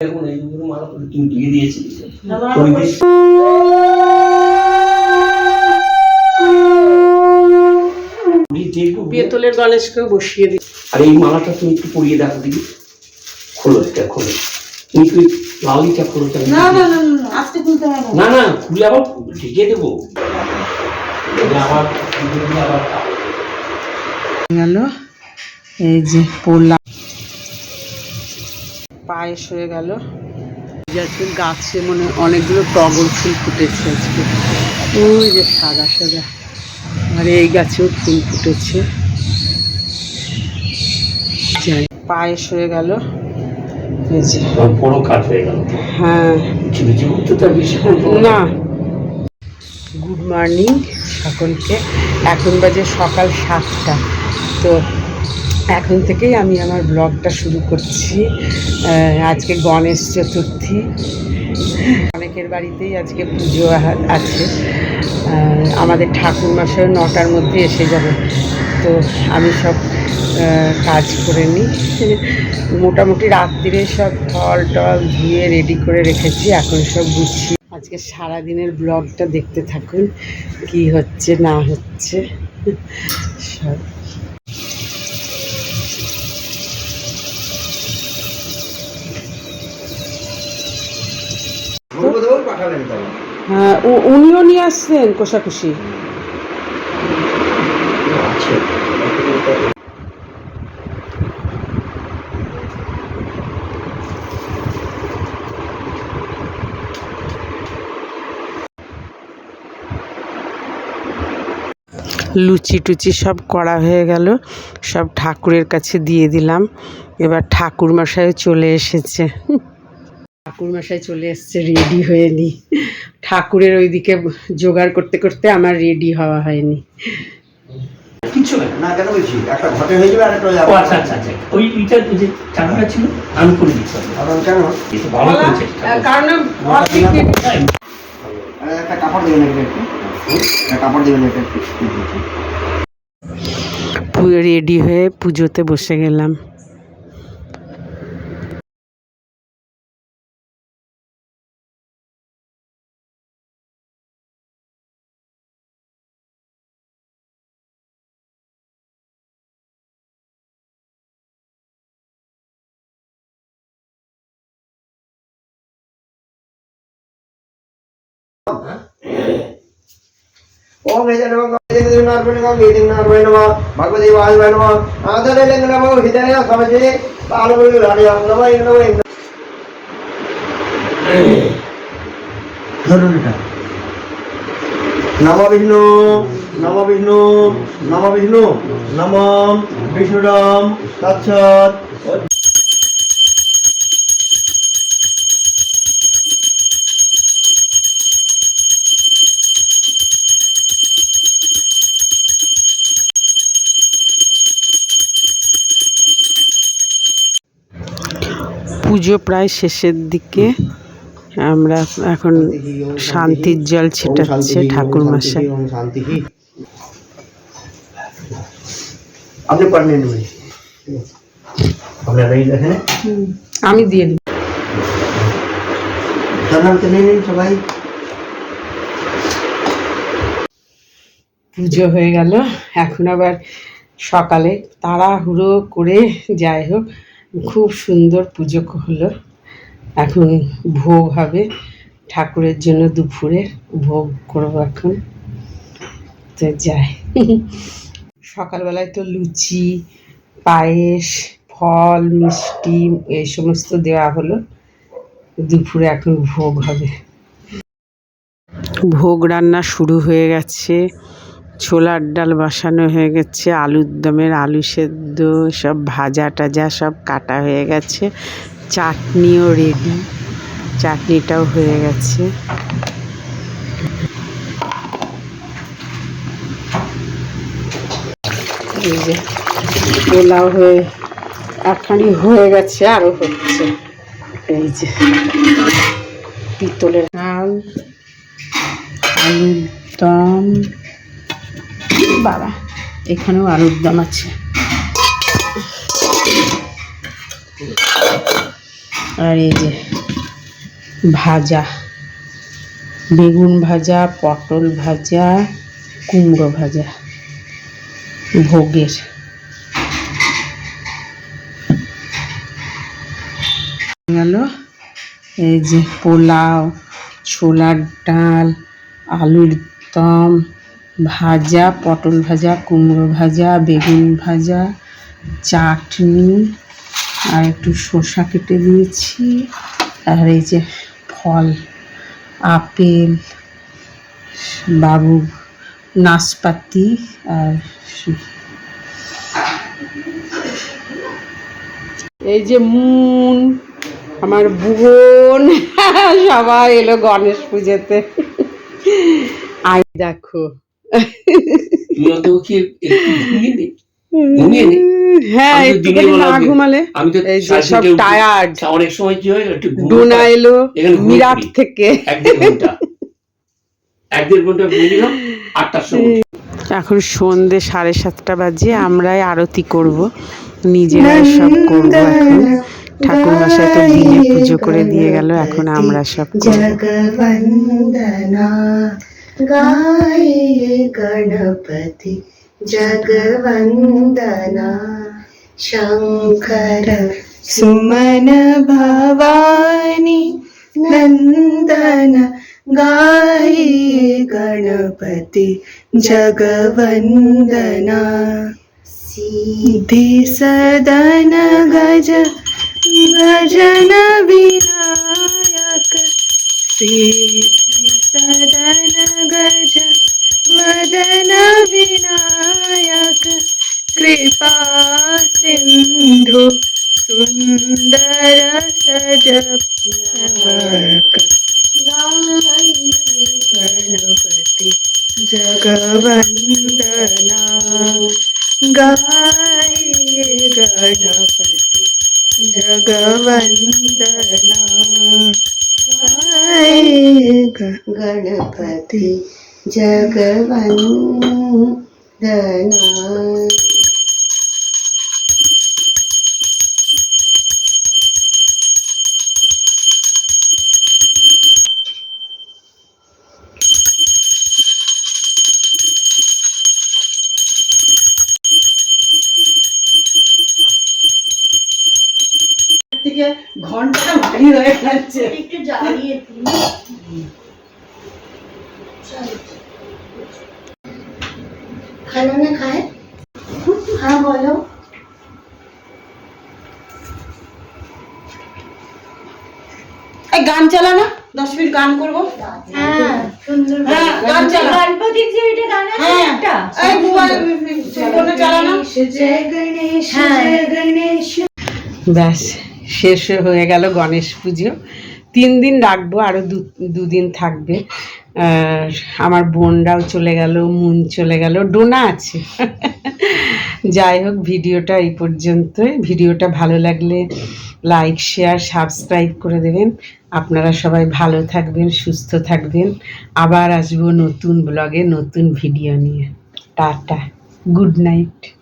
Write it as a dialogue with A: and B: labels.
A: এখন এই দুপুরে মালা করে তুমি দিয়ে দিয়েছি
B: বাবা,
A: করে দিয়েছি। পরিয়ে দেখব।
B: পেতলের গণেশকেও বসিয়ে দিই
A: আর এই মালাটা তুমি একটু পরিয়ে দেখো দিদি খোলো এটা খোলো তুমি একটু লালিটা খোলো
C: না না না না, না, হবে না।
A: না না খুলে আবার ঢেকে দেবো আবার
B: গেল এই যে পড়লাম পায়েস হয়ে গেল। আজকে গাছে মনে অনেকগুলো টগর ফুল ফুটেছে আজকে। ওই যে সাদা সাদা। আর এই গাছেও ফুল ফুটেছে। পায়েস হয়ে গেল।
A: হয়ে
B: হ্যাঁ। না। গুড মর্নিং সকলকে। এখন বাজে সকাল সাতটা। তো এখন থেকেই আমি আমার ব্লগটা শুরু করছি। আজকে গণেশ চতুর্থী। অনেকের বাড়িতেই আজকে পুজো আছে। আমাদের ঠাকুর মশাই নটার মধ্যে এসে যাবে। তো আমি সব কাজ করে নিই। মোটামুটি রাত্রিরে সব ফল টল ধুয়ে রেডি করে রেখেছি, এখন সব গুছিয়ে। আজকে সারাদিনের ব্লগটা দেখতে থাকুন, কি হচ্ছে, না হচ্ছে, সব। হ্যাঁ উ- উনিও নিয়ে আসছেন কোষাকুষি। লুচি টুচি সব করা হয়ে গেল সব ঠাকুরের কাছে দিয়ে দিলাম। এবার ঠাকুর মশাইও চলে এসেছে। ঠাকুর মশাই চলে এসেছে রেডি হয়ে নি। ঠাকুরের ওইদিকে জোগাড় করতে করতে আমার রেডি হওয়া হয়নি।
A: কিচ্ছু না।
D: না কেন বলছি? একটা ঘটে হয়ে যাবে আর একটা হয়ে
A: ও
D: যাবে
A: আচ্ছা আচ্ছা আচ্ছা। ওই ওইটা যে চাকাটা ছিল আমি করে দিচ্ছি।
D: কারণ কেন?
A: এই ভালো করেছে।
B: কারণ
D: একটা কাপড় দেবেন একটা। কাপড় দেবেন একটা।
B: রেডি হয়ে পুজোতে বসে গেলাম।
D: ఓం హృదయనారాయణ నమ భగవతి వాయువాయ నమ ఆదరణ నమ హృదయ సమజే పాలములు రాణయాం నమ నమ ধরুনটা নম বিষ্ণু নম বিষ্ণু নম বিষ্ণু নম বিষ্ণুরাম তৎসৎ
B: পুজো প্রায় শেষের দিকে। আমরা এখন শান্তির জল ছেটাচ্ছে ঠাকুর মশাই
D: দেখেন।
B: আমি দিয়ে দিই।
D: সবাই।
B: পুজো হয়ে গেল। এখন আবার সকালে তাড়াহুড়ো করে যাই হোক। খুব সুন্দর পুজো হলো। এখন ভোগ হবে। ঠাকুরের জন্য দুপুরে ভোগ করব এখন। তো যাই। সকালবেলায় তো লুচি, পায়েস, ফল, মিষ্টি এই সমস্ত দেওয়া হলো। দুপুরে এখন ভোগ হবে। ভোগ রান্না শুরু হয়ে গেছে। ছোলার ডাল বসানো হয়ে গেছে, আলুর দমের আলু সেদ্ধ, সব ভাজা টাজা সব কাটা হয়ে গেছে, চাটনিও রেডি চাটনিটাও হয়ে গেছে। এই যে পোলাও হয়ে, একখানি হয়ে গেছে, আরও হচ্ছে। এই যে পিতলের ডাল আলুর দম বাবা এখানেও আলুর দম আছে। আর এই যে ভাজা, বেগুন ভাজা, পটল ভাজা, কুমড়ো ভাজা, ভোগের। গেল এই যে পোলাও, ছোলার ডাল, আলুর দম ভাজা, পটল ভাজা, কুমড়ো ভাজা, বেগুন ভাজা, চাটনি, আর একটু শসা কেটে দিয়েছি। আর এই যে ফল, আপেল, বাবু, নাশপাতি আর এই যে মুন, আমার বোন, সবাই এলো গণেশ পুজোতে। আই দেখো। হ্যাঁ ঘুমালে
A: তো কি
B: ডোনা এলো মিরাট থেকে। এখন সন্ধে সাড়ে সাতটা বাজে আমরাই আরতি করব। নিজেরা সব করব এখন। ঠাকুর তো পুজো করে দিয়ে গেল এখন আমরা সব করব।
C: गाये गणपति जगवन्दना। शङ्कर सुमन भवानी नन्दन गाये गणपति जगवन्दना। सिद्धि सदन गज भजन विनायक। सदन गज वदन विनायक कृपा सिन्धु सुन्दर सजनक गणपति जगवन्दना गाये गणपति जगवन्दना। गाये गणपति जगवन्दना
B: থেকে ঘণ্টা হয়ে যাচ্ছে।
C: না খায়? হ্যাঁ
B: বলো। গান চালা না? দশ মিনিট গান করব?
C: হ্যাঁ,
B: হ্যাঁ, ব্যাস। শেষ হয়ে গেল গণেশ পুজো। তিন দিন রাখব আরও দু, দুদিন থাকবে। আমার বোনরাও চলে গেল, মুন চলে গেল, ডোনা আছে। যাই হোক, ভিডিওটা এই পর্যন্তই। ভিডিওটা ভালো লাগলে লাইক, শেয়ার, সাবস্ক্রাইব করে দেবেন। আপনারা সবাই ভালো থাকবেন, সুস্থ থাকবেন। আবার আসব নতুন ব্লগে নতুন ভিডিও নিয়ে। Tata, good night.